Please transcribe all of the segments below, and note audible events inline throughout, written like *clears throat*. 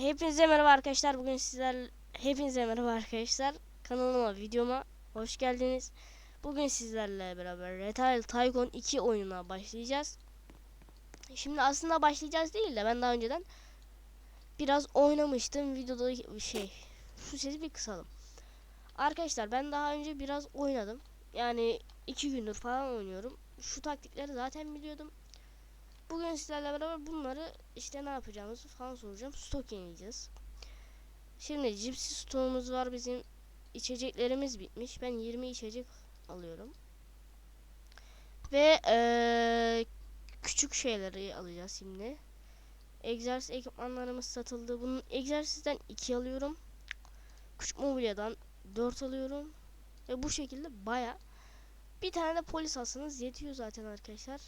Hepinize merhaba arkadaşlar. Bugün sizler hepinize merhaba arkadaşlar. Kanalıma, videoma hoş geldiniz. Bugün sizlerle beraber Retail Tycoon 2 oyununa başlayacağız. Şimdi aslında başlayacağız değil de ben daha önceden biraz oynamıştım. Videoda şey şu sesi bir kısalım. Arkadaşlar ben daha önce biraz oynadım. Yani iki gündür falan oynuyorum. Şu taktikleri zaten biliyordum. Bugün sizlerle beraber bunları işte ne yapacağımızı falan soracağım. Stok yenileyeceğiz. Şimdi cipsi stoğumuz var bizim. içeceklerimiz bitmiş. Ben 20 içecek alıyorum. Ve eee, küçük şeyleri alacağız şimdi. Egzersiz ekipmanlarımız satıldı. Bunun egzersizden 2 alıyorum. Küçük mobilyadan 4 alıyorum. Ve bu şekilde baya bir tane de polis alsanız yetiyor zaten arkadaşlar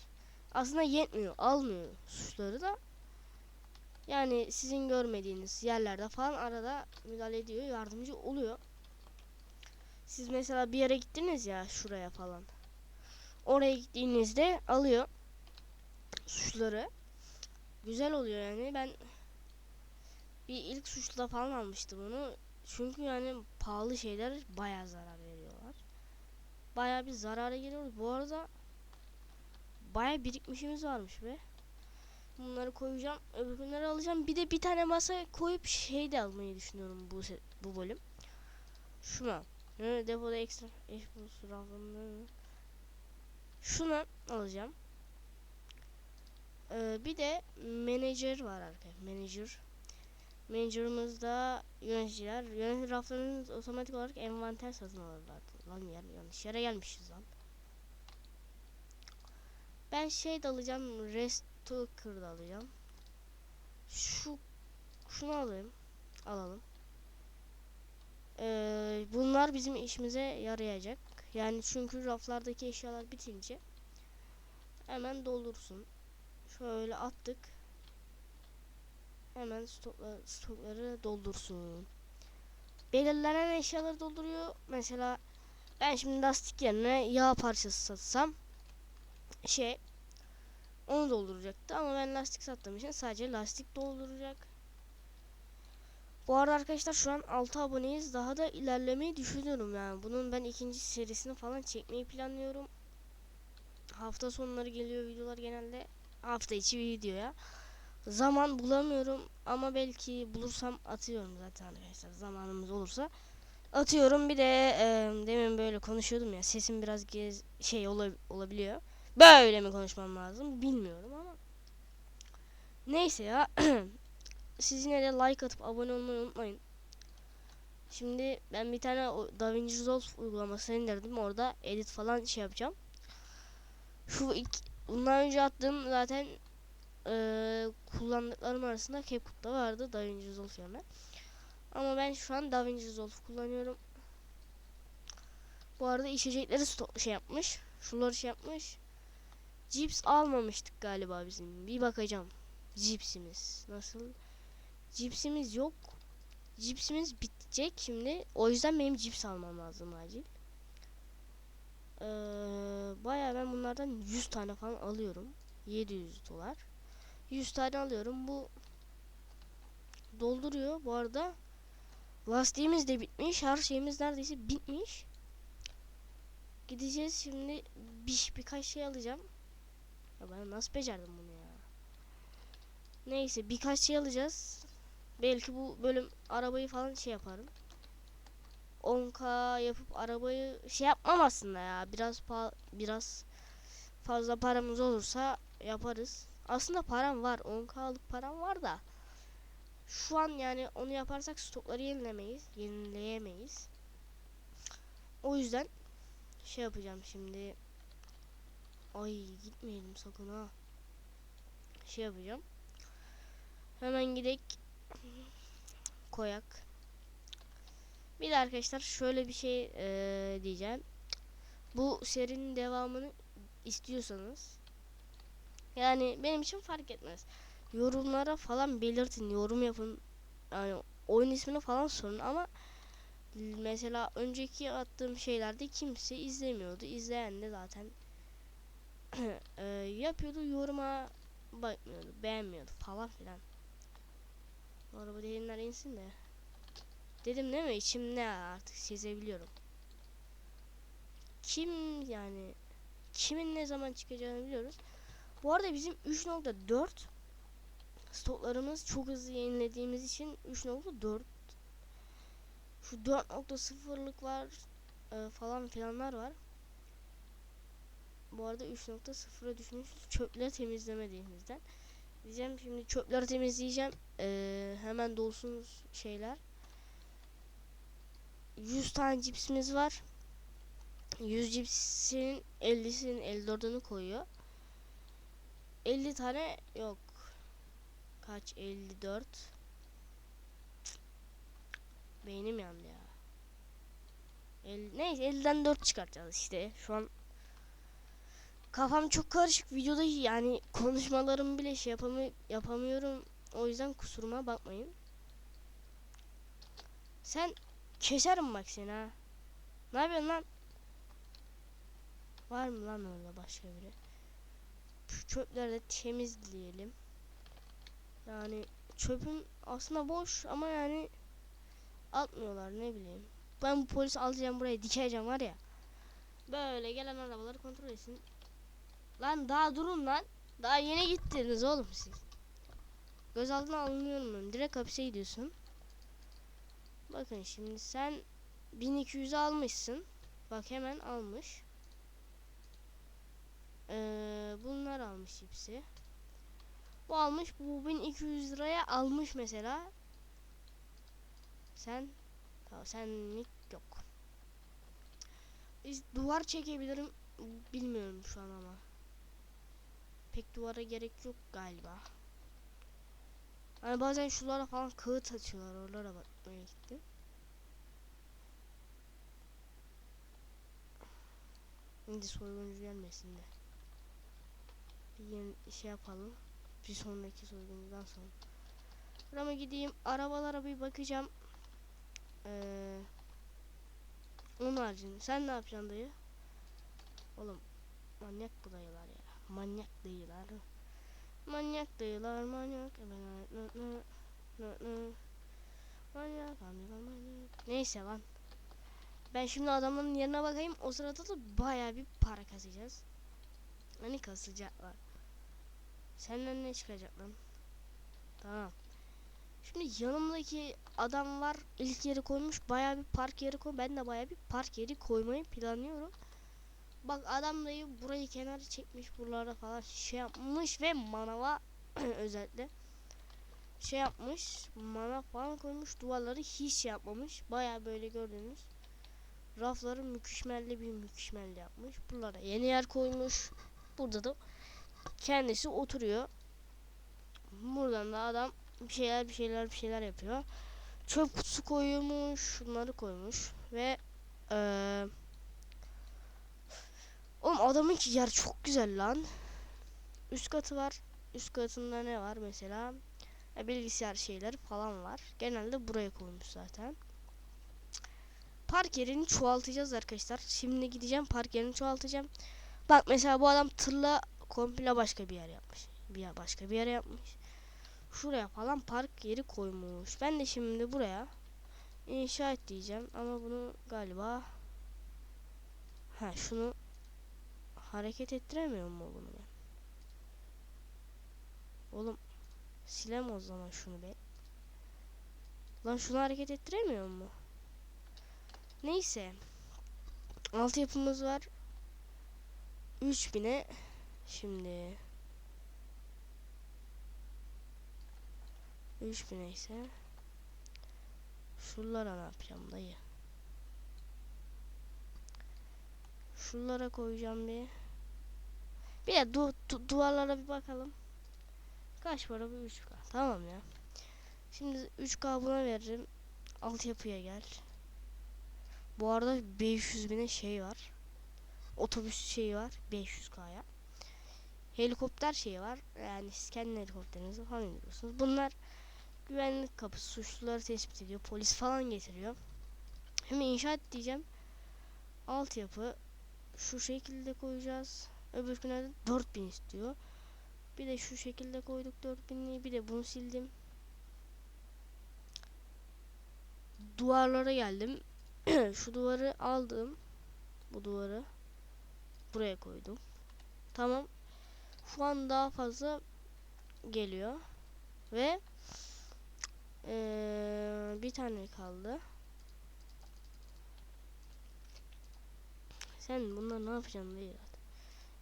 aslında yetmiyor. Almıyor suçları da. Yani sizin görmediğiniz yerlerde falan arada müdahale ediyor. Yardımcı oluyor. Siz mesela bir yere gittiniz ya şuraya falan. Oraya gittiğinizde alıyor suçları. Güzel oluyor yani. Ben bir ilk suçluda falan almıştım onu. Çünkü yani pahalı şeyler bayağı zarar veriyorlar. Bayağı bir zarara giriyoruz. Bu arada Baya birikmişimiz varmış be. Bunları koyacağım. Öbür günleri alacağım. Bir de bir tane masa koyup şey de almayı düşünüyorum bu se- bu bölüm. Şuna. Yani depoda ekstra eşbus rafında. Şuna alacağım. Ee, bir de manager var arkadaşlar. Manager. Manager'ımızda yöneticiler. Yönetici raflarınız otomatik olarak envanter satın alırlar. Lan yer yanlış yere gelmişiz lan. Ben şey de alacağım. Restoker da alacağım. Şu şunu alayım. Alalım. Ee, bunlar bizim işimize yarayacak. Yani çünkü raflardaki eşyalar bitince hemen doldursun. Şöyle attık. Hemen stokla, stokları doldursun. Belirlenen eşyaları dolduruyor. Mesela ben şimdi lastik yerine yağ parçası satsam şey onu dolduracaktı ama ben lastik sattığım için sadece lastik dolduracak. Bu arada arkadaşlar şu an 6 aboneyiz. Daha da ilerlemeyi düşünüyorum yani. Bunun ben ikinci serisini falan çekmeyi planlıyorum. Hafta sonları geliyor videolar genelde. Hafta içi video ya. Zaman bulamıyorum ama belki bulursam atıyorum zaten arkadaşlar. Zamanımız olursa atıyorum. Bir de e, demin böyle konuşuyordum ya. Sesim biraz gez şey ola, olabiliyor. Böyle mi konuşmam lazım bilmiyorum ama. Neyse ya. *clears throat* Siz yine de like atıp abone olmayı unutmayın. Şimdi ben bir tane DaVinci Resolve uygulamasını indirdim. Orada edit falan şey yapacağım. Şu ilk bundan önce attığım zaten eee kullandıklarım arasında CapCut'ta vardı DaVinci Resolve yerine. Ama ben şu an DaVinci Resolve kullanıyorum. Bu arada içecekleri şey yapmış. Şunları şey yapmış. Cips almamıştık galiba bizim. Bir bakacağım. Cipsimiz nasıl? Cipsimiz yok. Cipsimiz bitecek şimdi. O yüzden benim cips almam lazım acil. Ee, Baya ben bunlardan 100 tane falan alıyorum. 700 dolar. 100 tane alıyorum. Bu dolduruyor. Bu arada lastiğimiz de bitmiş. Her şeyimiz neredeyse bitmiş. Gideceğiz şimdi bir, birkaç şey alacağım. Ya ben nasıl becerdim bunu ya? Neyse birkaç şey alacağız. Belki bu bölüm arabayı falan şey yaparım. 10k yapıp arabayı şey yapmam aslında ya. Biraz biraz fazla paramız olursa yaparız. Aslında param var. 10k'lık param var da. Şu an yani onu yaparsak stokları yenilemeyiz. Yenileyemeyiz. O yüzden şey yapacağım şimdi. Ay gitmeyelim sakın ha. Şey yapacağım. Hemen gidek koyak. Bir de arkadaşlar şöyle bir şey ee, diyeceğim. Bu serinin devamını istiyorsanız yani benim için fark etmez. Yorumlara falan belirtin, yorum yapın. Yani oyun ismini falan sorun ama mesela önceki attığım şeylerde kimse izlemiyordu. İzleyen de zaten *clears throat* e, yapıyordu yoruma bakmıyordu beğenmiyordu falan filan araba derinler insin de. Dedim değil mi? İçimde artık sezebiliyorum. Kim yani kimin ne zaman çıkacağını biliyoruz. Bu arada bizim 3.4 stoklarımız çok hızlı yenilediğimiz için 3.4 şu 4.0'lık var e, falan filanlar var. Bu arada 3.0'a düşmüş çöpleri temizlemediğimizden. Diyeceğim şimdi çöpleri temizleyeceğim. E, hemen dolsun şeyler. 100 tane cipsimiz var. 100 cipsin 50'sinin 54'ünü koyuyor. 50 tane yok. Kaç? 54. Cık. Beynim yandı ya. El, neyse 50'den 4 çıkartacağız işte. Şu an kafam çok karışık. Videoda yani konuşmalarımı bile şey yapamı yapamıyorum. O yüzden kusuruma bakmayın. Sen keserim bak seni ha. Ne yapıyorsun lan? Var mı lan orada başka biri? Şu çöpleri de temizleyelim. Yani çöpüm aslında boş ama yani atmıyorlar ne bileyim. Ben bu polisi alacağım buraya dikeceğim var ya. Böyle gelen arabaları kontrol etsin. Lan daha durun lan. Daha yeni gittiniz oğlum siz. Gözaltına alınıyorum ben. Direkt hapise gidiyorsun. Bakın şimdi sen 1200 almışsın. Bak hemen almış. Ee, bunlar almış hepsi. Bu almış. Bu 1200 liraya almış mesela. Sen tamam senlik yok. Duvar çekebilirim. Bilmiyorum şu an ama. Pek duvara gerek yok galiba. Hani bazen şulara falan kağıt açıyorlar. Oralara bakmaya gittim. Şimdi soyguncu gelmesin de. Bir şey yapalım. Bir sonraki soyguncudan sonra. Ama gideyim arabalara bir bakacağım. Ee, onun haricinde sen ne yapacaksın dayı? Oğlum manyak bu dayılar ya. Manyak dayılar. Manyak dayılar manyak. Manyak amcalar manyak. Neyse lan. Ben şimdi adamların yerine bakayım. O sırada da baya bir para kasacağız. Hani kasacaklar. Senden ne çıkacak lan? Tamam. Şimdi yanımdaki adam var. İlk yeri koymuş. Baya bir park yeri koy. Ben de baya bir park yeri koymayı planlıyorum. Bak adam dayı burayı kenara çekmiş. Buralarda falan şey yapmış ve manava *clears throat* özellikle şey yapmış. Manav falan koymuş. Duvarları hiç şey yapmamış. Baya böyle gördüğünüz rafları müküşmelli bir müküşmelli yapmış. Buralara yeni yer koymuş. Burada da kendisi oturuyor. Buradan da adam bir şeyler bir şeyler bir şeyler yapıyor. Çöp kutusu koymuş, şunları koymuş ve ee, Oğlum adamın ki yer çok güzel lan. Üst katı var. Üst katında ne var mesela? E, bilgisayar şeyleri falan var. Genelde buraya koymuş zaten. Park yerini çoğaltacağız arkadaşlar. Şimdi gideceğim park yerini çoğaltacağım. Bak mesela bu adam tırla komple başka bir yer yapmış. Bir başka bir yere yapmış. Şuraya falan park yeri koymuş. Ben de şimdi buraya inşa et diyeceğim ama bunu galiba ha şunu hareket ettiremiyor mu bunu ben? Oğlum silem o zaman şunu be. Lan şunu hareket ettiremiyor mu? Neyse. Altyapımız var. 3000'e şimdi 3000 ise şunlara ne yapacağım dayı? Şunlara koyacağım bir. Bir de du du duvarlara bir bakalım. Kaç para bu 3K. Tamam ya. Şimdi 3K buna veririm. Altyapıya gel. Bu arada 500 bine şey var. Otobüs şeyi var 500K'ya. Helikopter şeyi var. Yani siz kendi helikopterinizi falan indiriyorsunuz. Bunlar güvenlik kapısı suçluları tespit ediyor. Polis falan getiriyor. Hemen inşaat diyeceğim. Altyapı şu şekilde koyacağız. Öbür güne de 4000 istiyor. Bir de şu şekilde koyduk 4000'liği. Bir de bunu sildim. duvarlara geldim. *clears throat* Şu duvarı aldım. Bu duvarı buraya koydum. Tamam. Şu an daha fazla geliyor. Ve eee, bir tane kaldı. Sen bunlar ne yapacaksın değil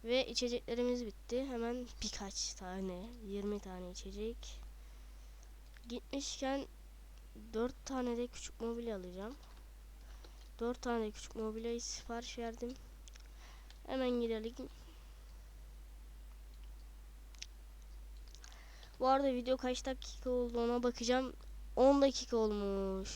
Ve içeceklerimiz bitti. Hemen birkaç tane, 20 tane içecek. Gitmişken 4 tane de küçük mobilya alacağım. 4 tane küçük mobilyayı sipariş verdim. Hemen gidelim. Bu arada video kaç dakika oldu ona bakacağım. 10 dakika olmuş.